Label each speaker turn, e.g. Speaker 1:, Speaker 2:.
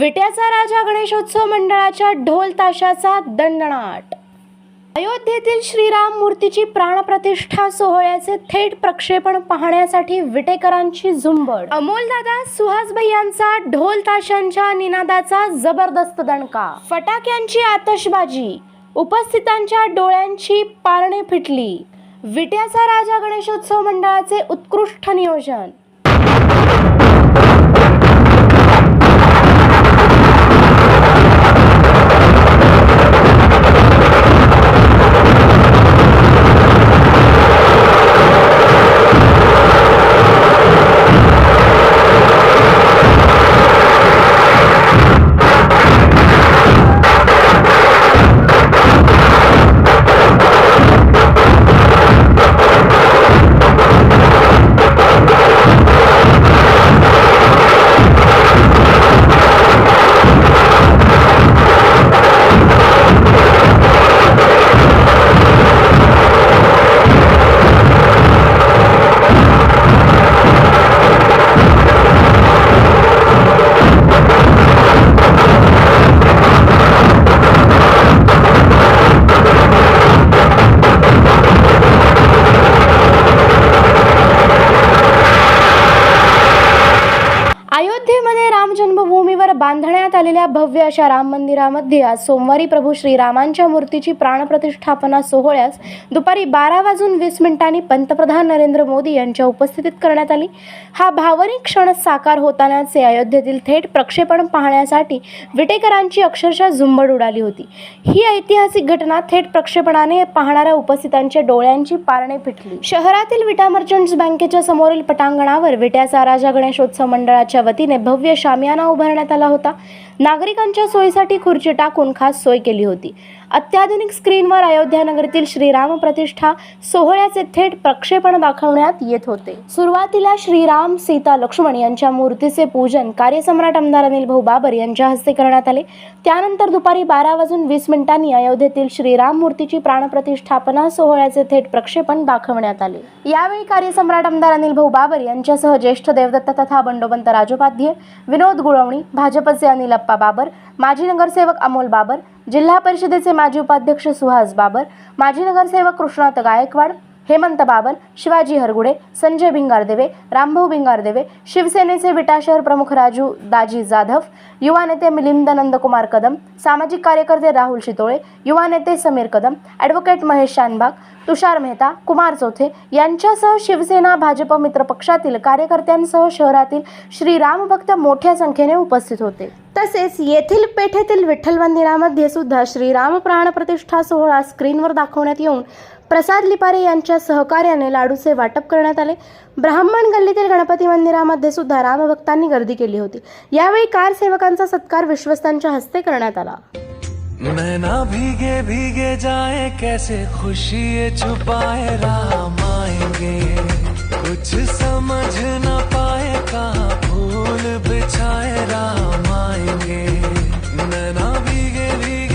Speaker 1: विट्याचा राजा गणेशोत्सव मंडळाच्या ढोल ताशाचा दणदणाट. अयोध्येतील श्रीराम मूर्तीची प्राणप्रतिष्ठा सोहळ्याचे थेट प्रक्षेपण पाहण्यासाठी विटेकरांची झुंबड. अमोलदादा सुहास भैयांचा ढोल ताशांच्या निनादाचा जबरदस्त दणका. फटाक्यांची आतषबाजी. उपस्थितांच्या डोळ्यांची पारणे फिटली. विट्याचा राजा गणेशोत्सव मंडळाचे उत्कृष्ट नियोजन. अयोध्येमध्ये राम जन्मभूमीवर बांधण्यात आलेल्या भव्य अशा राम मंदिरामध्ये आज सोमवारी प्रभू श्रीरामांच्या मूर्तीची प्राणप्रतिष्ठापना सोहळ्यास दुपारी बारा वाजून वीस मिनिटांनी पंतप्रधान नरेंद्र मोदी यांच्या उपस्थितीत करण्यात आली. हा भावनिक क्षण साकार होतानाचे अयोध्येतील थेट प्रक्षेपण पाहण्यासाठी विटेकरांची अक्षरशः झुंबड उडाली होती. ही ऐतिहासिक घटना थेट प्रक्षेपणाने पाहणाऱ्या उपस्थितांच्या डोळ्यांची पारणे फिटली शहरातील विटा मर्चंट्स बँकेच्या समोरील पटांगणावर विट्याचा राजा गणेशोत्सव मंडळाच्या वतीने भव्य शामियाना उभारण्यात आला होता. नागरिकांच्या सोयीसाठी खुर्ची टाकून खास सोय केली होती. अत्याधुनिक स्क्रीनवर अयोध्यानगरीतील श्रीराम प्रतिष्ठा सोहळ्याचे थेट प्रक्षेपण दाखवण्यात येत होते. सुरुवातीला श्रीराम सीता लक्ष्मण यांच्या मूर्तीचे पूजन कार्यसम्राट आमदार अनिल भाऊ बाबर यांच्या हस्ते करण्यात आले. त्यानंतर दुपारी बारा वाजून वीस मिनिटांनी अयोध्येतील श्रीराम मूर्तीची प्राणप्रतिष्ठापना सोहळ्याचे थेट प्रक्षेपण दाखवण्यात आले. यावेळी कार्यसम्राट आमदार अनिल भाऊ बाबर यांच्यासह ज्येष्ठ देवदत्त तथा बंडोबंत राजोपाध्ये विनोद गुळवणी भाजपचे अनिल अप्पा बाबर माजी नगरसेवक अमोल बाबर जिल्हा परिषदेचे माजी उपाध्यक्ष सुहास बाबर माजी नगरसेवक कृष्णात गायकवाड हेमंत बाबर शिवाजी हरगुडे संजय भिंगारदेवे रामभाऊ भिंगारदेवे शिवसेनेचे विटा शहर प्रमुख राजू दाजी जाधव युवा नेते मिलिंद नंदकुमार कदम सामाजिक कार्यकर्ते राहुल शितोळे युवा नेते समीर कदम ॲडव्होकेट महेश शानबाग तुषार मेहता कुमार चौथे यांच्यासह शिवसेना भाजप मित्र पक्षातील कार्यकर्त्यांसह शहरातील श्रीराम भक्त मोठ्या संख्येने उपस्थित होते. तसेच येथील पेठेतील विठ्ठल मंदिरामध्ये सुद्धा श्रीराम प्राण प्रतिष्ठा सोहळा स्क्रीनवर दाखवण्यात येऊन प्रसाद लिपारे यांच्या सहकार्याने लाडूचे वाटप करण्यात आले. ब्राह्मण गल्लीतील गणपती मंदिरामध्ये सुद्धा रामभक्तांनी गर्दी केली होती. यावेळी कार सेवकांचा सत्कार विश्वस्तांच्या हस्ते करण्यात आला.
Speaker 2: नैना भीगे भीगे जाए कैसे खुशी छुपाए राम आएंगे। कुछ समझ न पाए का फूल बिछाए राम आएंगे। नैना भीगे भीगे